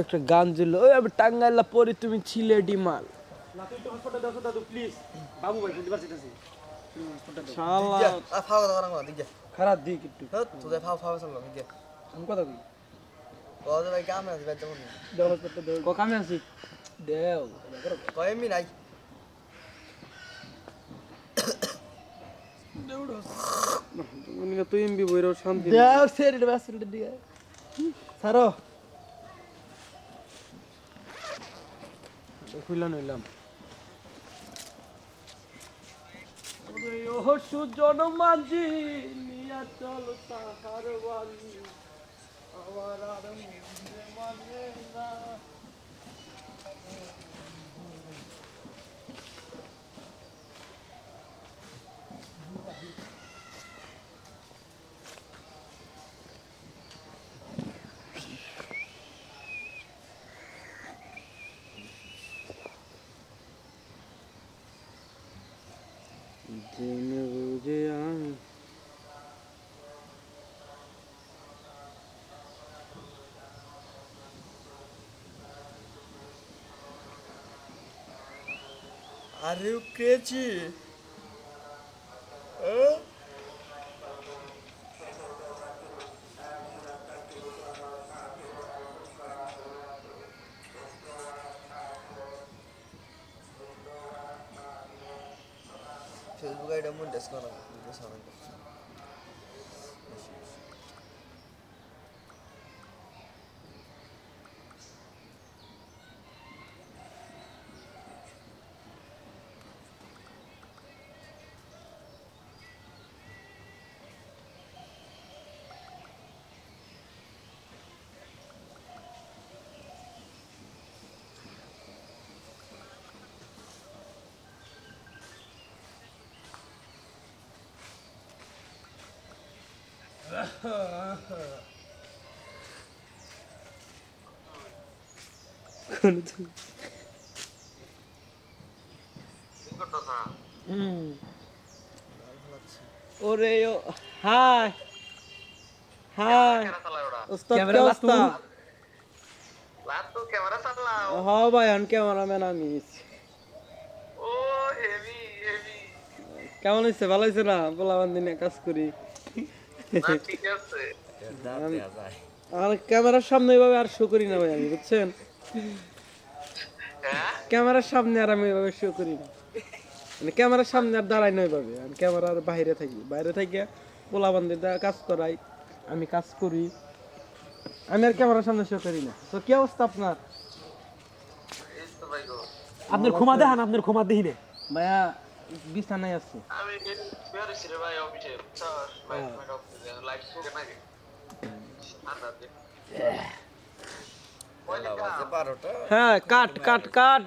একটা গান ছিল ওই আমি টাঙ্গাইলা পরে তুমি ছিলে ডিমাল। খারাপ দিক একটু। ফাও ফাও দিগা আমি কথা কই? কাম আছে ভাই যেমন ক কামে আছি? দেও। কয় নাই। তুই এমবি বইরো শান্তি দেও সেরি বাসুলটা দিয়ে সারো খুইলা নইলাম সুজন মাঝি নিয়া চল তাহার বাড়ি আমার আর মনে মানে না you crazy? ফেসবুক আইডি মন ডেস্ক ওরে ও হাই হাই ওস্তাদ কি অবস্থা? Lato camera salah. হ ভাই অন ক্যামেরাম্যান আমি. কেমন হয়েছে ভালো হয়েছে না? পোলাবান দিনে কাজ করি। ঠিক আছে। আর ক্যামেরার সামনে এভাবে আর শো করি না ভাই আমি বুঝছেন? হ্যাঁ? ক্যামেরার সামনে আর আমি এভাবে শো করি না। মানে ক্যামেরার সামনে আর দাঁড়াই না ওইভাবে। আমি ক্যামেরার বাইরে থাকি। বাইরে থেকে পোলাবান দিয়ে কাজ করাই আমি কাজ করি। আমি আর ক্যামেরার সামনে শো করি না। তো কি অবস্থা আপনার? এই তো ভাই গো। আপনার ক্ষমা দেখান আপনার ক্ষমা দেখি নে ভাইয়া বিছানায় আছে। আমি বের হইছি রে ভাই অফিসে। স্যার ভাই ভাই অফিসে লাইভ শুরু নাকি বারোটা। হ্যাঁ কাট কাট কাট।